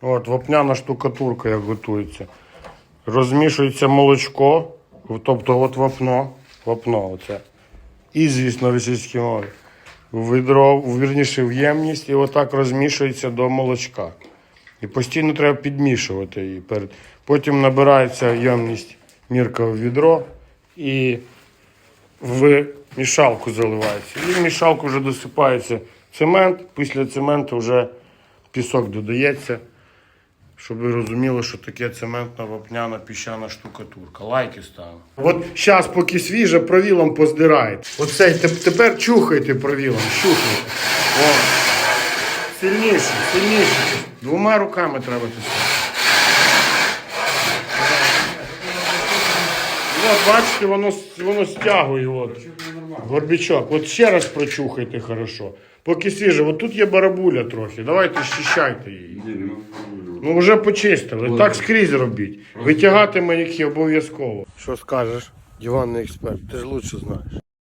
От, вапняна штукатурка як готується. Розмішується молочко, тобто от вапно, вапно оце. І, звісно, російські мови. В відро, вірніше, в ємність, і отак розмішується до молочка. І постійно треба підмішувати її. Потім набирається ємність мірка в відро і в мішалку заливається. І в мішалку вже досипається цемент. Після цементу вже пісок додається. Щоб ви розуміли, що таке цементна вапняна піщана штукатурка. Лайки ставимо. От зараз, поки свіже, провілом поздираєте. Оцей тепер чухайте провілом, чухайте. О. Сильніше, сильніше. Двома руками треба тискати. От, бачите, воно, воно стягує. От. Горбічок. От ще раз прочухайте хорошо. Поки свіже, от тут є барабуля трохи. Давайте щищайте її. Ну вже почистили. Так скрізь робіть. Витягати маяки обов'язково. Що скажеш, диванний експерт, ти ж лучше знаєш.